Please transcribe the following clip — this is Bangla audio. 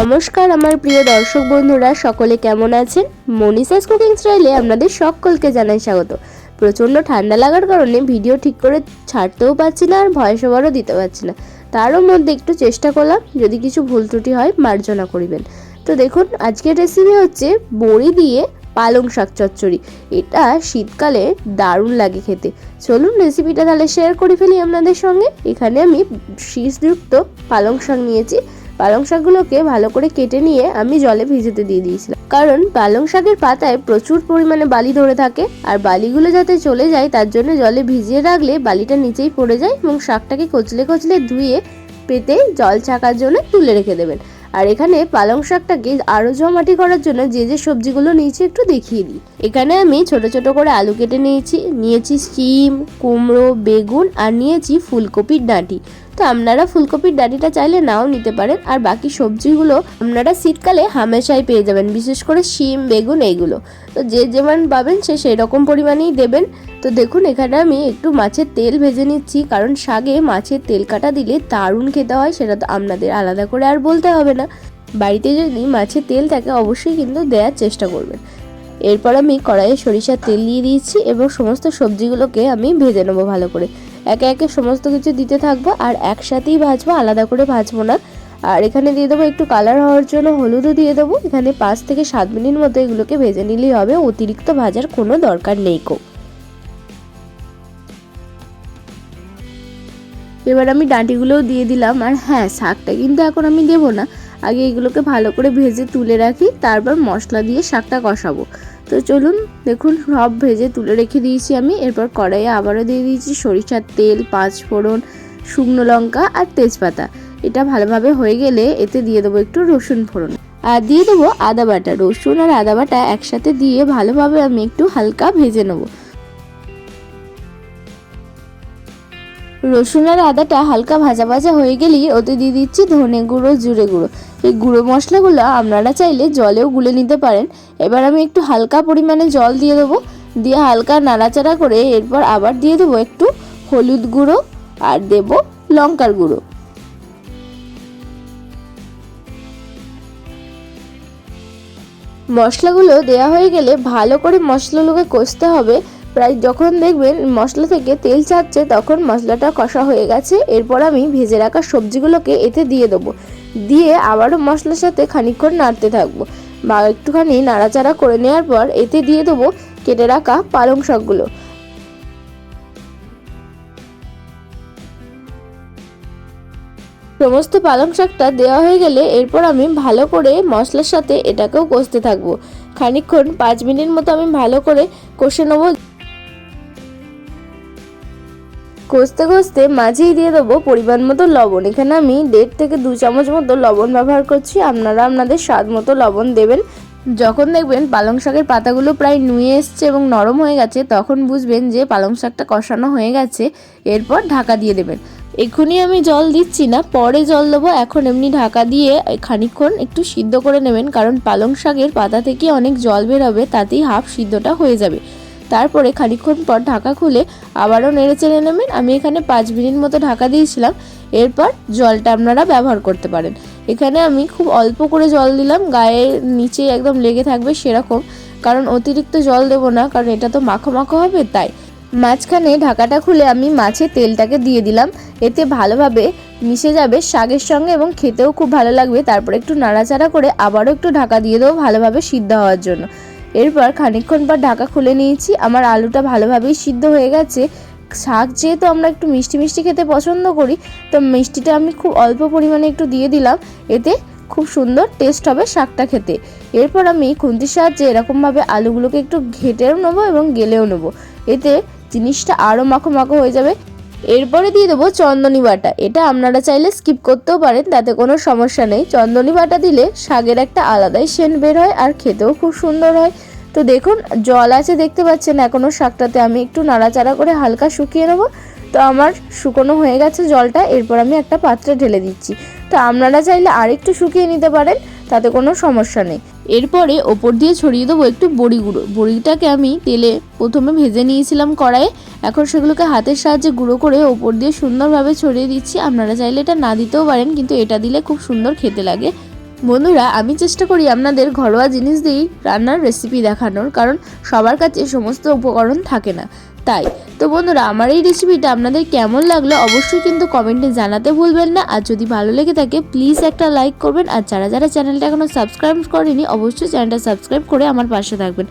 নমস্কার, আমার প্রিয় দর্শক বন্ধুরা, সকলে কেমন আছেন? মনীষাস কুকিং স্টাইলে আপনাদের সকলকে জানাই স্বাগত। প্রচণ্ড ঠান্ডা লাগার কারণে ভিডিও ঠিক করে ছাড়তেও পারছি না আর ভয়েস ওভারও দিতে পারছি না। তারও মধ্যে একটু চেষ্টা করলাম, যদি কিছু ভুল ত্রুটি হয় মার্জনা করিবেন। তো দেখুন, আজকের রেসিপি হচ্ছে বড়ি দিয়ে পালং শাক চচ্চড়ি। এটা শীতকালে দারুণ লাগে খেতে। চলুন রেসিপিটা তাহলে শেয়ার করে ফেলি আপনাদের সঙ্গে। এখানে আমি শীষযুক্ত পালং শাক নিয়েছি। পালং শাকগুলোকে ভালো করে কেটে নিয়ে আমি জলে ভিজেতে দিয়ে দিয়েছিলাম। কারণ পালং শাকের পাতায় প্রচুর পরিমাণে বালি ধরে থাকে আর বালিগুলো যাতে চলে যায় তার জন্য জলে ভিজিয়ে রাখলে বালিটা নিচেই পড়ে যায় এবং শাকটাকে কচলে কচলে ধুয়ে পেতে জল ছাকার জন্য তুলে রেখে দেবেন। আর এখানে পালং শাকটাকে আরও জমাটি করার জন্য যে যে সবজিগুলো নিয়েছি একটু দেখিয়ে দিই। এখানে আমি ছোট ছোট করে আলু কেটে নিয়েছি নিয়েছি শিম, কুমড়ো, বেগুন আর নিয়েছি ফুলকপির ডাঁটি। তো আপনারা ফুলকপির ডাঁটিটা চাইলে নাও নিতে পারেন। আর বাকি সবজিগুলো আপনারা শীতকালে হামেশাই পেয়ে যাবেন, বিশেষ করে শিম, বেগুন এইগুলো। তো যে যেমন পাবেন সে সেই রকম পরিমাণেই দেবেন। তো দেখুন, এখানে আমি একটু মাছের তেল ভেজে নিচ্ছি, কারণ শাকে মাছের তেল কাটা দিলে দারুণ খেতে হয়, সেটা তো আপনাদের আলাদা করে আর বলতে হবে না। বাড়িতে যদি মাছের তেল থাকে, অবশ্যই কিন্তু দেওয়ার চেষ্টা করবেন। এরপর আমি কড়াইয়ে সরিষার তেল দিয়ে দিয়েছি এবং সমস্ত সবজিগুলোকে আমি ভেজে নেব ভালো করে। একে একে সমস্ত কিছু দিতে থাকব আর একসাথেই ভাজবো, আলাদা করে ভাজবো না। আর এখানে দিয়ে দেবো একটু কালার হওয়ার জন্য হলুদও দিয়ে দেবো। এখানে পাঁচ থেকে সাত মিনিট মতো এগুলোকে ভেজে নিলেই হবে, অতিরিক্ত ভাজার কোনো দরকার নেই কো এবার আমি ডাঁটিগুলোও দিয়ে দিলাম। আর হ্যাঁ শাকটা কিন্তু এখন আমি দেবো না। আগে এগুলোকে ভালো করে ভেজে তুলে রাখি, তারপর মশলা দিয়ে শাকটা কষাবো। তো চলুন দেখুন, সব ভেজে তুলে রেখে দিয়েছি আমি। এরপর কড়াইয়ে আবারও দিয়ে দিয়েছি সরিষার তেল পাঁচ ফোড়ন শুকনো লঙ্কা আর তেজপাতা। এটা ভালোভাবে হয়ে গেলে এতে দিয়ে দেবো একটু রসুন ফোড়ন। আর দিয়ে দেবো আদা বাটা। রসুন আর আদা বাটা একসাথে দিয়ে ভালোভাবে আমি একটু হালকা ভেজে নেব। রসুন আর আদাটা হালকা ভাজা ভাজা হয়ে গেলেই ওতে দিয়ে দিচ্ছি ধনে গুঁড়ো, জিরে গুঁড়ো। এই গুঁড়ো মশলাগুলো আপনারা চাইলে জলেও গুলে নিতে পারেন। এবার আমি একটু হালকা পরিমাণে জল দিয়ে দেবো। দিয়ে হালকা নাড়াচাড়া করে এরপর আবার দিয়ে দেবো একটু হলুদ গুঁড়ো আর দেব লঙ্কার গুঁড়ো। মশলাগুলো দেওয়া হয়ে গেলে ভালো করে মশলাগুলোকে কষতে হবে। প্রায় যখন দেখবেন মশলা থেকে তেল ছাড়ছে, তখন মশলাটা কষা হয়ে গেছে। এরপর আমি ভেজে রাখা সবজিগুলোকে এতে দিয়ে দেবো। দিয়ে আবারও মশলার সাথে খানিকক্ষণ নাড়তে থাকব। বা একটুখানি নাড়াচাড়া করে নেওয়ার পর এতে দিয়ে দেবো কেটে রাখা পালং শাকগুলো। সমস্ত পালং শাকটা দেওয়া হয়ে গেলে এরপর আমি ভালো করে মশলার সাথে এটাকেও কষতে থাকব। খানিকক্ষণ, পাঁচ মিনিট মতো আমি ভালো করে কষে নেব। কষতে কষতে মাঝেই দিয়ে দেবো পরিমাণ মতো লবণ। এখানে আমি দেড় থেকে দু চামচ মতো লবণ ব্যবহার করছি। আপনারা আপনাদের স্বাদ মতো লবণ দেবেন। যখন দেখবেন পালং শাকের পাতাগুলো প্রায় নুয়ে এসছে এবং নরম হয়ে গেছে, তখন বুঝবেন যে পালং শাকটা কষানো হয়ে গেছে। এরপর ঢাকা দিয়ে দেবেন। এক্ষুনি আমি জল দিচ্ছি না, পরে জল দেবো। এখন এমনি ঢাকা দিয়ে খানিকক্ষণ একটু সিদ্ধ করে নেবেন, কারণ পালং শাকের পাতা থেকে অনেক জল বেরোবে তাতেই হাফ সিদ্ধটা হয়ে যাবে। তারপরে খানিকক্ষণ পর ঢাকা খুলে আবারও নেড়ে চেড়ে নেবেন। আমি এখানে পাঁচ মিনিট মতো ঢাকা দিয়েছিলাম। এরপর জলটা আপনারা ব্যবহার করতে পারেন। এখানে আমি খুব অল্প করে জল দিলাম। গায়ে নিচে একদম লেগে থাকবে সেরকম। কারণ অতিরিক্ত জল দেব না, কারণ এটা তো মাখো মাখো হবে, তাই। মাঝখানে ঢাকাটা খুলে আমি মাছের তেলটাকে দিয়ে দিলাম। এতে ভালোভাবে মিশে যাবে শাকের সঙ্গে এবং খেতেও খুব ভালো লাগবে। তারপর একটু নাড়াচাড়া করে আবারও একটু ঢাকা দিয়ে দেবো ভালোভাবে সিদ্ধ হওয়ার জন্য। এরপর খানিকক্ষণ পর ঢাকা খুলে নিয়েছি। আমার আলুটা ভালোভাবেই সিদ্ধ হয়ে গেছে। শাক যেহেতু আমরা একটু মিষ্টি মিষ্টি খেতে পছন্দ করি, তো মিষ্টিটা আমি খুব অল্প পরিমাণে একটু দিয়ে দিলাম। এতে খুব সুন্দর টেস্ট হবে শাকটা খেতে। এরপর আমি খুন্তির সাহায্যে এরকমভাবে আলুগুলোকে একটু ঘেটেও নেব এবং গেলেও নেব। এতে জিনিসটা আরও মাখো মাখো হয়ে যাবে। এরপরে দিয়ে দেবো চন্দনী বাটা। এটা আপনারা চাইলে স্কিপ করতেও পারেন, তাতে কোনো সমস্যা নেই। চন্দনী বাটা দিলে শাকের একটা আলাদাই সেন্ট বের হয় আর খেতেও খুব সুন্দর হয়। তো দেখুন, জল আছে দেখতে পাচ্ছেন এখনও শাকটাতে আমি একটু নাড়াচাড়া করে হালকা শুকিয়ে নেব। তো আমার শুকনো হয়ে গেছে জলটা, এরপর আমি একটা পাত্রে ঢেলে দিচ্ছি। তো আপনারা চাইলে আরেকটু শুকিয়ে নিতে পারেন, তাতে কোনো সমস্যা নেই। এরপরে ওপর দিয়ে ছড়িয়ে দেবো একটু বড়ি গুঁড়ো। বড়িটাকে আমি তেলে প্রথমে ভেজে নিয়েছিলাম কড়াইয়ে। এখন সেগুলোকে হাতের সাহায্যে গুঁড়ো করে ওপর দিয়ে সুন্দরভাবে ছড়িয়ে দিচ্ছি। আপনারা চাইলে এটা না দিতেও পারেন, কিন্তু এটা দিলে খুব সুন্দর খেতে লাগে। বন্ধুরা, আমি চেষ্টা করি আপনাদের ঘরোয়া জিনিস দিয়েই রান্নার রেসিপি দেখানোর, কারণ সবার কাছে সমস্ত উপকরণ থাকে না। তাই তো বন্ধুরা, আমার এই রেসিপিটা আপনাদের কেমন লাগল অবশ্যই কিন্তু কমেন্টে জানাতে ভুলবেন না। আর যদি ভালো লেগে থাকে প্লিজ একটা লাইক করবেন। আর যারা যারা চ্যানেলটা এখনও সাবস্ক্রাইব করেনি, অবশ্যই চ্যানেলটা সাবস্ক্রাইব করে আমার পাশে থাকবেন।